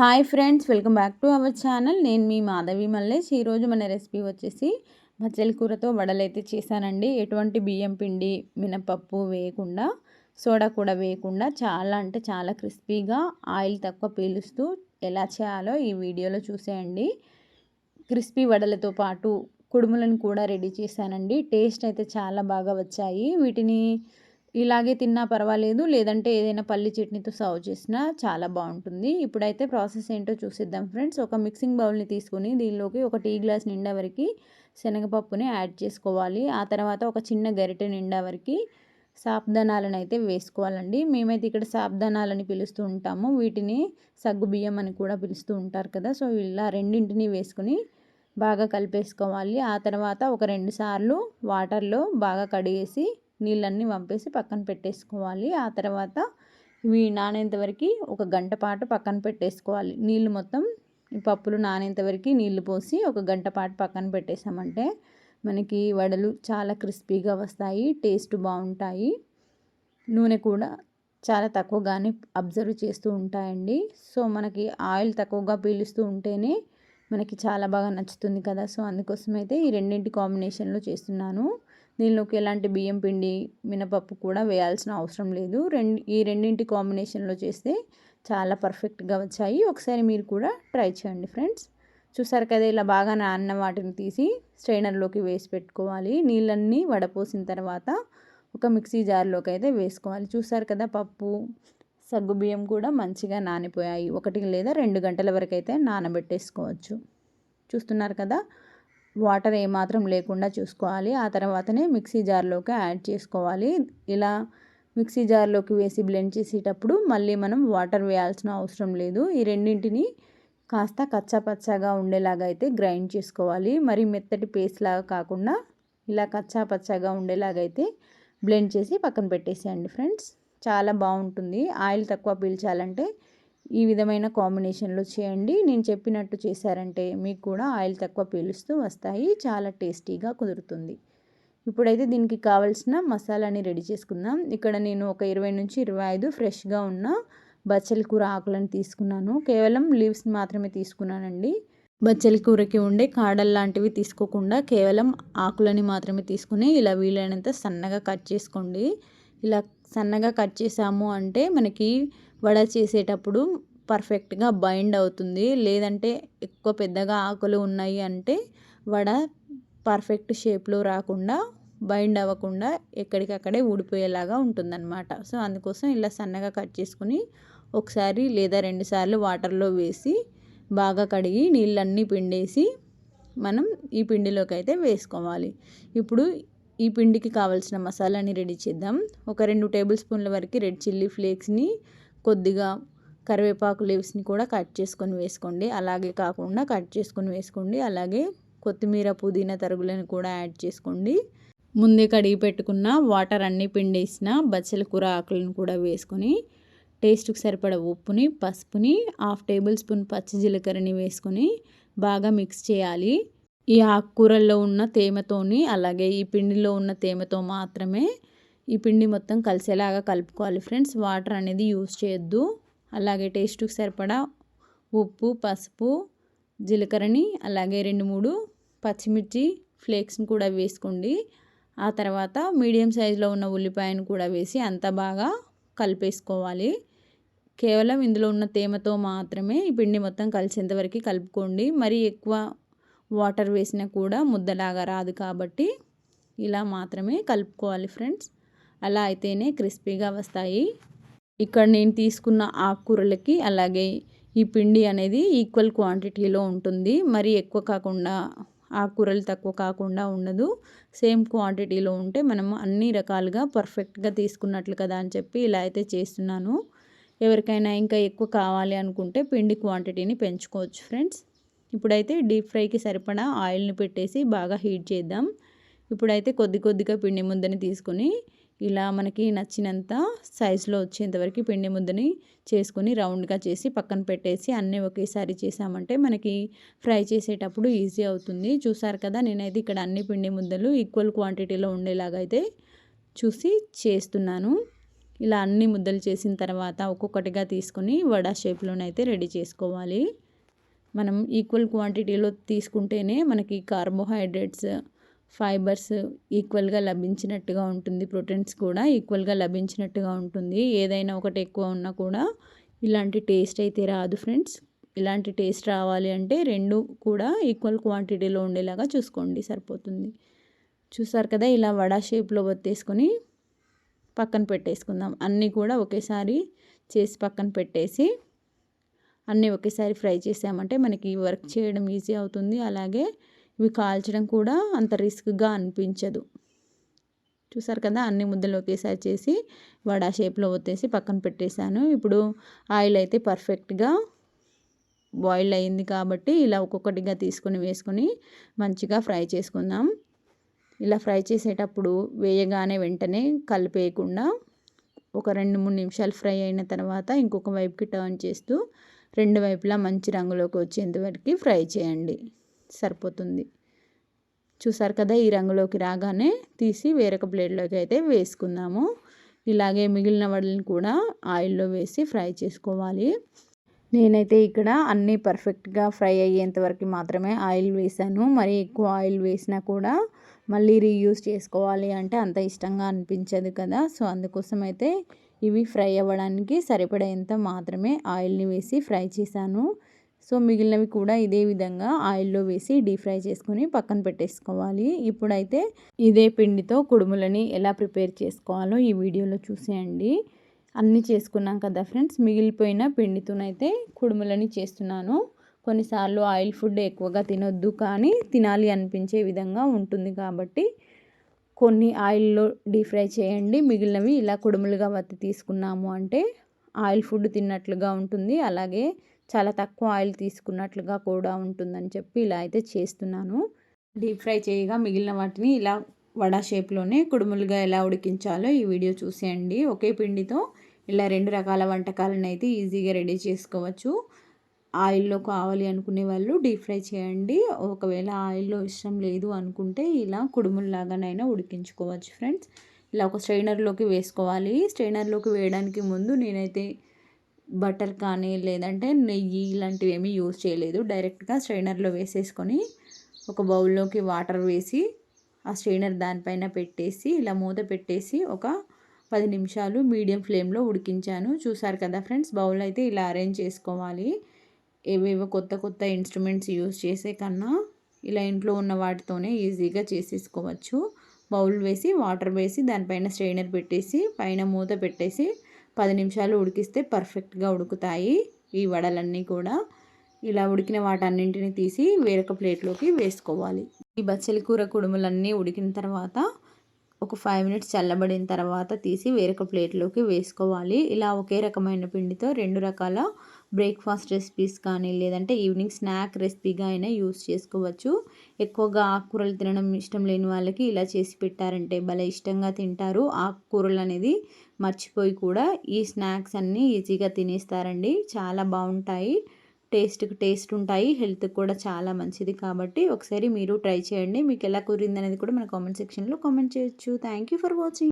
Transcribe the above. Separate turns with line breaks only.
Hi friends welcome back to our channel. నేను మీ మాధవి మల్లేష్. ఈరోజు మన రెసిపీ వచ్చేసి మచ్చలి కూరతో వడలైతే చేశానండి. ఎటువంటి బియ్యం పిండి మినపప్పు వేయకుండా సోడా కూడా వేయకుండా చాలా అంటే చాలా క్రిస్పీగా ఆయిల్ తక్కువ పీలుస్తూ ఎలా చేయాలో ఈ వీడియోలో చూసేయండి. క్రిస్పీ వడలతో పాటు కుడుములను కూడా రెడీ చేశానండి. టేస్ట్ అయితే చాలా బాగా వచ్చాయి. వీటిని ఇలాగే తిన్నా పర్వాలేదు. లేదంటే ఏదైనా పల్లి చట్నీతో సర్వ్ చేసినా చాలా బాగుంటుంది. ఇప్పుడైతే ప్రాసెస్ ఏంటో చూసిద్దాం ఫ్రెండ్స్. ఒక మిక్సింగ్ బౌల్ని తీసుకుని దీనిలోకి ఒక టీ గ్లాస్ నిండా వరకు శనగపప్పుని యాడ్ చేసుకోవాలి. ఆ తర్వాత ఒక చిన్న గరిటె నిండా వరకు సాబ్దానాలను అయితే వేసుకోవాలండి. మేమైతే ఇక్కడ సాబ్దానాలని పిలుస్తూ ఉంటాము. వీటిని సగ్గు బియ్యం అని కూడా పిలుస్తూ ఉంటారు కదా. సో ఇలా రెండింటిని వేసుకుని బాగా కలిపేసుకోవాలి. ఆ తర్వాత ఒక రెండు సార్లు వాటర్లో బాగా కడిగేసి నీళ్ళన్నీ వంపేసి పక్కన పెట్టేసుకోవాలి. ఆ తర్వాత ఇవి నానేంత వరకు ఒక గంట పాటు పక్కన పెట్టేసుకోవాలి. నీళ్ళు మొత్తం ఈ పప్పులు నానేంత వరకు నీళ్ళు పోసి ఒక గంట పాటు పక్కన పెట్టేసామంటే మనకి వడలు చాలా క్రిస్పీగా వస్తాయి టేస్ట్ బాగుంటాయి. నూనె కూడా చాలా తక్కువగానే అబ్జర్వ్ చేస్తూ ఉంటాయండి. సో మనకి ఆయిల్ తక్కువగా పీలుస్తూ ఉంటేనే మనకి చాలా బాగా నచ్చుతుంది కదా. సో అందుకోసం అయితే ఈ రెండింటి కాంబినేషన్లో చేస్తున్నాను. దీనిలోకి ఎలాంటి బియ్యం పిండి మినపప్పు కూడా వేయాల్సిన అవసరం లేదు. రెండు ఈ రెండింటి కాంబినేషన్లో చేస్తే చాలా పర్ఫెక్ట్గా వచ్చాయి. ఒకసారి మీరు కూడా ట్రై చేయండి ఫ్రెండ్స్. చూసారు కదా ఇలా బాగా నాన్న వాటిని తీసి స్ట్రైనర్లోకి వేసి పెట్టుకోవాలి. నీళ్ళన్నీ వడపోసిన తర్వాత ఒక మిక్సీ జార్లోకి అయితే వేసుకోవాలి. చూసారు కదా పప్పు సగ్గు బియ్యం కూడా మంచిగా నానిపోయాయి. ఒకటి లేదా రెండు గంటల వరకు అయితే నానబెట్టేసుకోవచ్చు. చూస్తున్నారు కదా వాటర్ ఏమాత్రం లేకుండా చూసుకోవాలి. ఆ తర్వాతనే మిక్సీ జార్లోకి యాడ్ చేసుకోవాలి. ఇలా మిక్సీ జార్లోకి వేసి బ్లెండ్ చేసేటప్పుడు మళ్ళీ మనం వాటర్ వేయాల్సిన అవసరం లేదు. ఈ రెండింటిని కాస్త కచ్చాపచ్చాగా ఉండేలాగా అయితే గ్రైండ్ చేసుకోవాలి. మరి మెత్తటి పేస్ట్ లాగా కాకుండా ఇలా కచ్చాపచ్చాగా ఉండేలాగా అయితే బ్లెండ్ చేసి పక్కన పెట్టేసేయండి ఫ్రెండ్స్. చాలా బాగుంటుంది. ఆయిల్ తక్కువ పీల్చాలంటే ఈ విధమైన కాంబినేషన్లో చేయండి. నేను చెప్పినట్టు చేశారంటే మీకు కూడా ఆయిల్ తక్కువ పీలుస్తూ వస్తాయి. చాలా టేస్టీగా కుదురుతుంది. ఇప్పుడైతే దీనికి కావాల్సిన మసాలాని రెడీ చేసుకుందాం. ఇక్కడ నేను ఒక ఇరవై నుంచి ఇరవై ఐదు ఫ్రెష్గా ఉన్న బచ్చల కూర ఆకులను తీసుకున్నాను. కేవలం లీవ్స్ మాత్రమే తీసుకున్నానండి. బచ్చల కూరకి ఉండే కాడలు లాంటివి తీసుకోకుండా కేవలం ఆకులని మాత్రమే తీసుకుని ఇలా వీలైనంత సన్నగా కట్ చేసుకోండి. ఇలా సన్నగా కట్ చేసాము అంటే మనకి వడ చేసేటప్పుడు పర్ఫెక్ట్గా బైండ్ అవుతుంది. లేదంటే ఎక్కువ పెద్దగా ఆకులు ఉన్నాయి అంటే వడ పర్ఫెక్ట్ షేప్లో రాకుండా బైండ్ అవ్వకుండా ఎక్కడికక్కడే ఊడిపోయేలాగా ఉంటుందన్నమాట. సో అందుకోసం ఇలా సన్నగా కట్ చేసుకుని ఒకసారి లేదా రెండుసార్లు వాటర్లో వేసి బాగా కడిగి నీళ్ళన్నీ పిండేసి మనం ఈ పిండిలోకి అయితే వేసుకోవాలి. ఇప్పుడు ఈ పిండికి కావాల్సిన మసాలాని రెడీ చేద్దాం. ఒక రెండు టేబుల్ స్పూన్ల వరకు రెడ్ చిల్లీ ఫ్లేక్స్ని కొద్దిగా కరివేపాకు లీవ్స్ని కూడా కట్ చేసుకొని వేసుకోండి. అలాగే కాకుండా కట్ చేసుకొని వేసుకోండి. అలాగే కొత్తిమీర పుదీనా తరుగులను కూడా యాడ్ చేసుకోండి. ముందే కడిగి పెట్టుకున్న వాటర్ అన్నీ పిండేసిన బచ్చల కూర ఆకులను కూడా వేసుకొని టేస్ట్కి సరిపడ ఉప్పుని పసుపుని హాఫ్ టేబుల్ స్పూన్ పచ్చి జీలకర్రని వేసుకొని బాగా మిక్స్ చేయాలి. ఈ ఆకుకూరల్లో ఉన్న తేమతోని అలాగే ఈ పిండిలో ఉన్న తేమతో మాత్రమే ఈ పిండి మొత్తం కలిసేలాగా కలుపుకోవాలి ఫ్రెండ్స్. వాటర్ అనేది యూస్ చేయొద్దు. అలాగే టేస్ట్కి సరిపడా ఉప్పు పసుపు జీలకర్రని అలాగే రెండు మూడు పచ్చిమిర్చి ఫ్లేక్స్ని కూడా వేసుకోండి. ఆ తర్వాత మీడియం సైజులో ఉన్న ఉల్లిపాయను కూడా వేసి అంత బాగా కలిపేసుకోవాలి. కేవలం ఇందులో ఉన్న తేమతో మాత్రమే ఈ పిండి మొత్తం కలిసేంతవరకు కలుపుకోండి. మరి ఎక్కువ వాటర్ వేసినా కూడా ముద్దలాగా రాదు కాబట్టి ఇలా మాత్రమే కలుపుకోవాలి ఫ్రెండ్స్. అలా అయితేనే క్రిస్పీగా వస్తాయి. ఇక్కడ నేను తీసుకున్న ఆకుకూరలకి అలాగే ఈ పిండి అనేది ఈక్వల్ క్వాంటిటీలో ఉంటుంది. మరి ఎక్కువ కాకుండా ఆకుకూరలు తక్కువ కాకుండా ఉండదు. సేమ్ క్వాంటిటీలో ఉంటే మనం అన్ని రకాలుగా పర్ఫెక్ట్గా తీసుకున్నట్లు కదా అని చెప్పి ఇలా అయితే చేస్తున్నాను. ఎవరికైనా ఇంకా ఎక్కువ కావాలి అనుకుంటే పిండి క్వాంటిటీని పెంచుకోవచ్చు ఫ్రెండ్స్. ఇప్పుడైతే డీప్ ఫ్రైకి సరిపడా ఆయిల్ని పెట్టేసి బాగా హీట్ చేద్దాం. ఇప్పుడైతే కొద్ది కొద్దిగా పిండి ముద్దని తీసుకొని ఇలా మనకి నచ్చినంత సైజులో వచ్చేంతవరకు పిండి ముద్దని చేసుకొని రౌండ్గా చేసి పక్కన పెట్టేసి అన్నీ ఒకేసారి చేసామంటే మనకి ఫ్రై చేసేటప్పుడు ఈజీ అవుతుంది. చూసారు కదా నేనైతే ఇక్కడ అన్ని పిండి ముద్దలు ఈక్వల్ క్వాంటిటీలో ఉండేలాగా అయితే చూసి చేస్తున్నాను. ఇలా అన్ని ముద్దలు చేసిన తర్వాత ఒక్కొక్కటిగా తీసుకొని వడా షేప్లోనైతే రెడీ చేసుకోవాలి. మనం ఈక్వల్ క్వాంటిటీలో తీసుకుంటేనే మనకి కార్బోహైడ్రేట్స్ ఫైబర్స్ ఈక్వల్గా లభించినట్టుగా ఉంటుంది. ప్రోటీన్స్ కూడా ఈక్వల్గా లభించినట్టుగా ఉంటుంది. ఏదైనా ఒకటి ఎక్కువ ఉన్నా కూడా ఇలాంటి టేస్ట్ అయితే రాదు ఫ్రెండ్స్ ఇలాంటి టేస్ట్ రావాలి అంటే రెండు కూడా ఈక్వల్ క్వాంటిటీలో ఉండేలాగా చూసుకోండి సరిపోతుంది. చూసారు కదా ఇలా వడా షేప్లో ఒత్తేసుకొని పక్కన పెట్టేసుకుందాం. అన్నీ కూడా ఒకేసారి చేసి పక్కన పెట్టేసి అన్నీ ఒకేసారి ఫ్రై చేసామంటే మనకి వర్క్ చేయడం ఈజీ అవుతుంది. అలాగే ఇవి కాల్చడం కూడా అంత రిస్క్గా అనిపించదు. చూసారు కదా? అన్ని ముద్దలు ఒకేసారి చేసి వడా షేప్లో ఒత్తేసి పక్కన పెట్టేశాను. ఇప్పుడు ఆయిల్ అయితే పర్ఫెక్ట్గా బాయిల్ అయింది కాబట్టి ఇలా ఒక్కొక్కటిగా తీసుకొని వేసుకొని మంచిగా ఫ్రై చేసుకుందాం. ఇలా ఫ్రై చేసేటప్పుడు వేయగానే వెంటనే కలిపేయకుండా ఒక రెండు మూడు నిమిషాలు ఫ్రై అయిన తర్వాత ఇంకొక వైపుకి టర్న్ చేస్తూ రెండు వైపులా మంచి రంగులోకి వచ్చేంతవరకు ఫ్రై చేయండి. సరిపోతుంది. చూసారు కదా ఈ రంగులోకి రాగానే తీసి వేరొక ప్లేట్లోకి అయితే వేసుకుందాము. ఇలాగే మిగిలిన వడలను కూడా ఆయిల్లో వేసి ఫ్రై చేసుకోవాలి. నేనైతే ఇక్కడ అన్నీ పర్ఫెక్ట్గా ఫ్రై అయ్యేంత వరకు మాత్రమే ఆయిల్ వేసాను మరి ఎక్కువ ఆయిల్ వేసినా కూడా మళ్ళీ రీయూస్ చేసుకోవాలి అంటే అంత ఇష్టంగా అనిపించదు కదా. సో అందుకోసం అయితే ఇవి ఫ్రై అవ్వడానికి సరిపడేంత మాత్రమే ఆయిల్ని వేసి ఫ్రై చేశాను. సో మిగిలినవి కూడా ఇదే విధంగా ఆయిల్లో వేసి డీప్ ఫ్రై చేసుకొని పక్కన పెట్టేసుకోవాలి. ఇప్పుడైతే ఇదే పిండితో కుడుములని ఎలా ప్రిపేర్ చేసుకోవాలో ఈ వీడియోలో చూసేయండి. అన్నీ చేసుకున్నాం కదా ఫ్రెండ్స్ మిగిలిపోయిన పిండితోనైతే కుడుములని చేస్తున్నాను. కొన్నిసార్లు ఆయిల్ ఫుడ్ ఎక్కువగా తినొద్దు కానీ తినాలి అనిపించే విధంగా ఉంటుంది కాబట్టి కొన్ని ఆయిల్లో డీప్ ఫ్రై చేయండి. మిగిలినవి ఇలా కుడుములుగా వత్తి తీసుకున్నాము అంటే ఆయిల్ ఫుడ్ తిన్నట్లుగా ఉంటుంది. అలాగే చాలా తక్కువ ఆయిల్ తీసుకున్నట్లుగా కూడా ఉంటుందని చెప్పి ఇలా అయితే చేస్తున్నాను. డీప్ ఫ్రై చేయగా మిగిలిన వాటిని ఇలా వడ షేప్లోనే కుడుములుగా ఎలా ఉడికించాలో ఈ వీడియో చూసేయండి. ఒకే పిండితో ఇలా రెండు రకాల వంటకాలను అయితే ఈజీగా రెడీ చేసుకోవచ్చు. ఆయిల్లో కావాలి అనుకునే వాళ్ళు డీప్ ఫ్రై చేయండి. ఒకవేళ ఆయిల్లో ఇష్టం లేదు అనుకుంటే ఇలా కుడుముల్లాగానైనా ఉడికించుకోవచ్చు ఫ్రెండ్స్. ఇలా ఒక స్ట్రైనర్లోకి వేసుకోవాలి. స్ట్రైనర్లోకి వేయడానికి ముందు నేనైతే బటర్ కానీ లేదంటే నెయ్యి ఇలాంటివి ఏమీ యూజ్ చేయలేదు. డైరెక్ట్గా స్ట్రైనర్లో వేసేసుకొని ఒక బౌల్లోకి వాటర్ వేసి ఆ స్ట్రైనర్ దానిపైన పెట్టేసి ఇలా మూత పెట్టేసి ఒక పది నిమిషాలు మీడియం ఫ్లేమ్లో ఉడికించాను. చూసారు కదా ఫ్రెండ్స్ బౌల్ అయితే ఇలా అరేంజ్ చేసుకోవాలి. ఏవేవో కొత్త కొత్త ఇన్స్ట్రుమెంట్స్ యూజ్ చేసే కన్నా ఇలా ఇంట్లో ఉన్న వాటితోనే ఈజీగా చేసేసుకోవచ్చు. బౌల్ వేసి వాటర్ వేసి దానిపైన స్ట్రైనర్ పెట్టేసి పైన మూత పెట్టేసి పది నిమిషాలు ఉడికిస్తే పర్ఫెక్ట్గా ఉడుకుతాయి ఈ వడలన్నీ కూడా. ఇలా ఉడికిన వాటన్నింటిని తీసి వేరొక ప్లేట్లోకి వేసుకోవాలి. ఈ బచ్చలి కూర కుడుములన్నీ ఉడికిన తర్వాత ఒక ఫైవ్ మినిట్స్ చల్లబడిన తర్వాత తీసి వేరొక ప్లేట్లోకి వేసుకోవాలి. ఇలా ఒకే రకమైన పిండితో రెండు రకాల బ్రేక్ఫాస్ట్ రెసిపీస్ కానీ లేదంటే ఈవినింగ్ స్నాక్ రెసిపీగా అయినా యూస్ చేసుకోవచ్చు. ఎక్కువగా ఆకుకూరలు తినడం ఇష్టం లేని వాళ్ళకి ఇలా చేసి పెట్టారంటే భలే ఇష్టంగా తింటారు. ఆకుకూరలు అనేది మర్చిపోయి కూడా ఈ స్నాక్స్ అన్నీ ఈజీగా తినేస్తారండి. చాలా బాగుంటాయి. టేస్ట్కి టేస్ట్ ఉంటాయి. హెల్త్కి కూడా చాలా మంచిది కాబట్టి ఒకసారి మీరు ట్రై చేయండి. మీకు ఎలా కురింది అనేది కూడా మన కామెంట్ సెక్షన్లో కామెంట్ చేయొచ్చు. Thank you for watching.